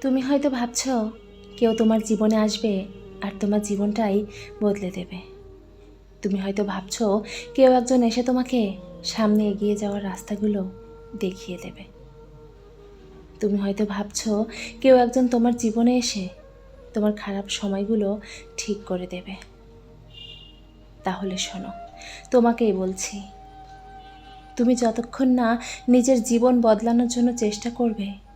তুমি হয়তো ভাবছ, কেউ তোমার জীবনে আসবে আর তোমার জীবনটাই বদলে দেবে। তুমি হয়তো ভাবছ, কেউ একজন এসে তোমাকে সামনে এগিয়ে যাওয়ার রাস্তাগুলো দেখিয়ে দেবে। তুমি হয়তো ভাবছ, কেউ একজন তোমার জীবনে এসে তোমার খারাপ সময়গুলো ঠিক করে দেবে। তাহলে শোনো, তোমাকেই বলছি, তুমি যতক্ষণ না নিজের জীবন বদলানোর জন্য চেষ্টা করবে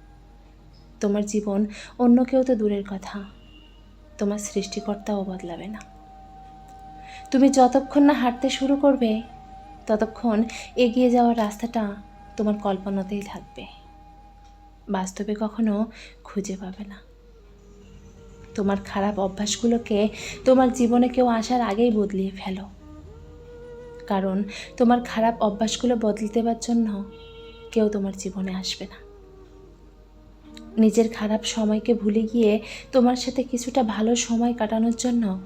তোমার জীবন অন্য কেউ তো দূরের কথা। তোমার সৃষ্টিকর্তাও বদলাবে না। তুমি যতক্ষণ না হাঁটতে শুরু করবে, ততক্ষণ এগিয়ে যাওয়ার রাস্তাটা তোমার কল্পনাতেই থাকবে। বাস্তবে কখনো খুঁজে পাবে না। তোমার খারাপ অভ্যাসগুলোকে তোমার জীবনে কেউ আসার আগেই বদলিয়ে ফেলো। কারণ তোমার খারাপ অভ্যাসগুলো বদলে দেওয়ার জন্য কেউ তোমার জীবনে আসবে না। নিজের খারাপ সময়কে ভুলে গিয়ে তোমার সাথে কিছুটা ভালো সময় কাটানোর জন্য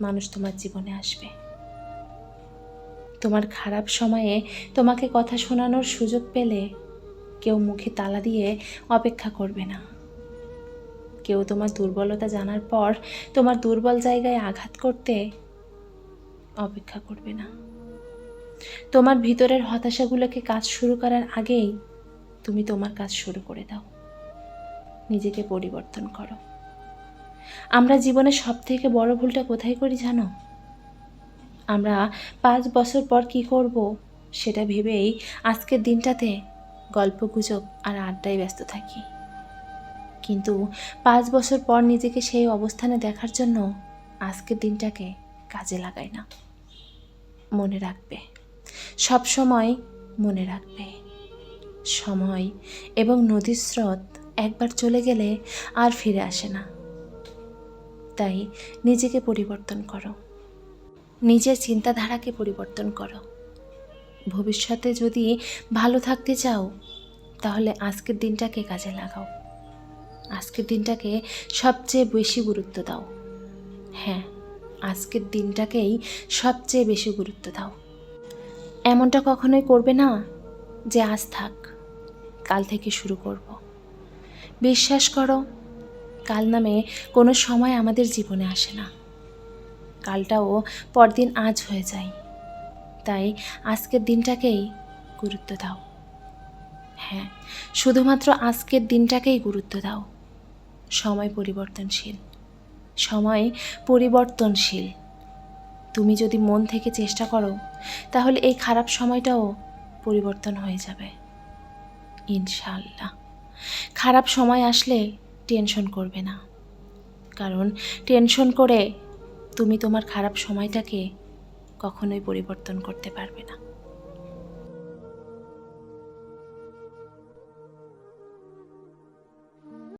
মানুষ তোমার জীবনে আসবে। তোমার খারাপ সময়ে তোমাকে কথা শোনানোর সুযোগ পেলে কেউ মুখে তালা দিয়ে অপেক্ষা করবে না। কেউ তোমার দুর্বলতা জানার পর তোমার দুর্বল জায়গায় আঘাত করতে অপেক্ষা করবে না। তোমার ভিতরের হতাশাগুলোকে কাজ শুরু করার আগেই তুমি তোমার কাজ শুরু করে দাও। নিজেকে পরিবর্তন করো। আমরা জীবনে সব থেকে বড় ভুলটা কোথায় করি জানো? আমরা পাঁচ বছর পর কি করব সেটা ভেবেই আজকের দিনটাতে গল্প গুজব আর আড্ডায় ব্যস্ত থাকি। কিন্তু পাঁচ বছর পর নিজেকে সেই অবস্থানে দেখার জন্য আজকের দিনটাকে কাজে লাগাই না। মনে রাখবে। সব সময় মনে রাখবে। সময় এবং নদীর স্রোত একবার চলে গেলে আর ফিরে আসে না। তাই নিজেকে পরিবর্তন করো। নিজের চিন্তাধারাকে পরিবর্তন করো। ভবিষ্যতে যদি ভালো থাকতে চাও, তাহলে আজকের দিনটাকে কাজে লাগাও। আজকের দিনটাকে সবচেয়ে বেশি গুরুত্ব দাও। হ্যাঁ আজকের দিনটাকেই সবচেয়ে বেশি গুরুত্ব দাও। এমনটা কখনোই করবে না যে আজ থাক, কাল থেকে শুরু করব। বিশ্বাস করো, কাল নামে কোনো সময় আমাদের জীবনে আসে না। কালটাও পরদিন আজ হয়ে যায়। তাই আজকের দিনটাকেই গুরুত্ব দাও। হ্যাঁ শুধুমাত্র আজকের দিনটাকেই গুরুত্ব দাও। সময় পরিবর্তনশীল। সময় পরিবর্তনশীল। তুমি যদি মন থেকে চেষ্টা করো, তাহলে এই খারাপ সময়টাও পরিবর্তন হয়ে যাবে। ইনশাল্লাহ খারাপ সময় আসলে টেনশন করবে না। কারণ টেনশন করে তুমি তোমার খারাপ সময়টাকে কখনোই পরিবর্তন করতে পারবে না।